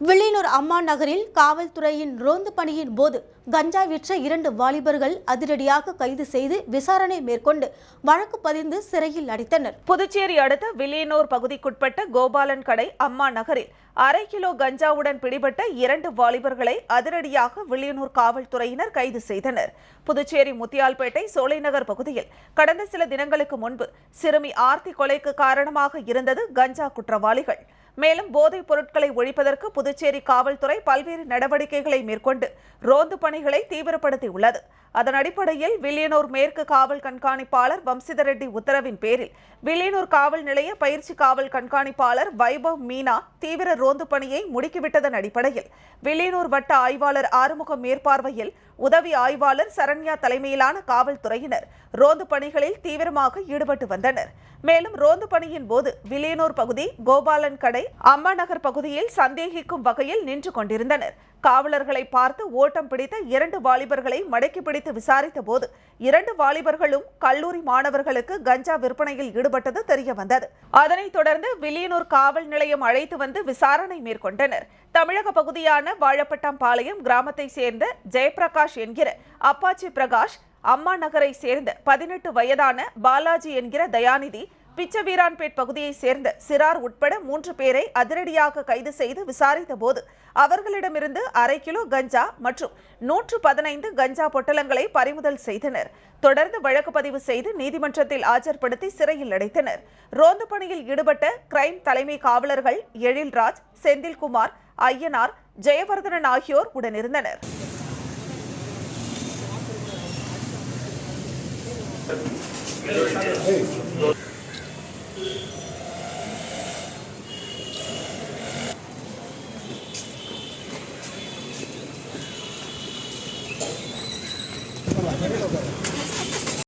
வில்லியனூர் அம்மா நகரில் காவல்துறையின் ரோந்து பணியின் போது கஞ்சா விற்ற இரண்டு வாலிபர்கள் அதிரடியாக கைது செய்து விசாரணை மேற்கொண்டு வழக்கு பதிந்து சிறையில் அடைத்தனர் புதுச்சேரி அடுத்த வில்லியனூர் பகுதிக்குட்பட்ட கோபாலன் கடை அம்மா நகரில் அரை கிலோ கஞ்சாவுடன் பிடிபட்ட இரண்டு வாலிபர்களை அதிரடியாக வில்லியனூர் காவல்துறையினர் கைது செய்தனர். புதுச்சேரி முத்தியால்பேட்டை சோலைநகர் பகுதியில் கடந்த சில தினங்களுக்கு முன்பு சிறுமி ஆர்த்தி கொலைக்கு காரணமாக இருந்தது கஞ்சா குற்றவாளிகள். மேலும் போதைப் பொருட்களை ஒழிப்பதற்கு புதுச்சேரி காவல்துறை பல்வேறு நடவடிக்கைகளை மேற்கொண்டு ரோந்து பணிகளை தீவிரப்படுத்தியுள்ளது. அதன் அடிப்படையில் வில்லியனூர் மேற்கு காவல் கண்காணிப்பாளர் வம்சித ரெட்டி உத்தரவின் பேரில் வில்லியனூர் காவல் நிலைய பயிற்சி காவல் கண்காணிப்பாளர் வைபவ் மீனா தீவிர ரோந்து பணியை முடுக்கிவிட்டதன் அடிப்படையில் வில்லியனூர் வட்ட ஆய்வாளர் ஆறுமுகம் மேற்பார்வையில் உதவி ஆய்வாளர் சரண்யா தலைமையிலான காவல்துறையினர் ரோந்து பணிகளில் தீவிரமாக ஈடுபட்டு வந்தனர். மேலும் ரோந்து பணியின் போது வில்லியனூர் பகுதி கோபாலன் கடை அம்மா நகர் பகுதியில் சந்தேகிக்கும் வகையில் நின்று கொண்டிருந்தனர். காவலர்களை பார்த்து ஓட்டம் பிடித்த இரண்டு வாலிபர்களை மடக்கி பிடித்து விசாரித்த போது இரண்டு வாலிபர்களும் கல்லூரி மாணவர்களுக்கு கஞ்சா விற்பனையில் ஈடுபட்டது தெரிய வந்தது. அதனைத் தொடர்ந்து வில்லியனூர் காவல் நிலையம் அழைத்து வந்து விசாரணை மேற்கொண்டனர். தமிழக பகுதியான வாழப்பட்டாம்பாளையம் கிராமத்தை சேர்ந்த ஜெயபிரகாஷ் என்கிற அப்பாச்சி பிரகாஷ் அம்மா நகரை சேர்ந்த பதினெட்டு வயதான பாலாஜி என்கிற தயாநிதி பிச்சவீரான்பேட் பகுதியைச் சேர்ந்த சிறார் உட்பட மூன்று பேரை அதிரடியாக கைது செய்து விசாரித்த போது அவர்களிடமிருந்து அரை கிலோ கஞ்சா மற்றும் நூற்று பதினைந்து கஞ்சா பொட்டலங்களை பறிமுதல் செய்தனர். தொடர்ந்து வழக்கு பதிவு செய்து நீதிமன்றத்தில் ஆஜர்படுத்தி சிறையில் அடைத்தனர். ரோந்து பணியில் ஈடுபட்ட கிரைம் தலைமை காவலர்கள் எழில்ராஜ் செந்தில்குமார் ஐயனார் ஜெயவர்தனன் ஆகியோர் உடனிருந்தனர்.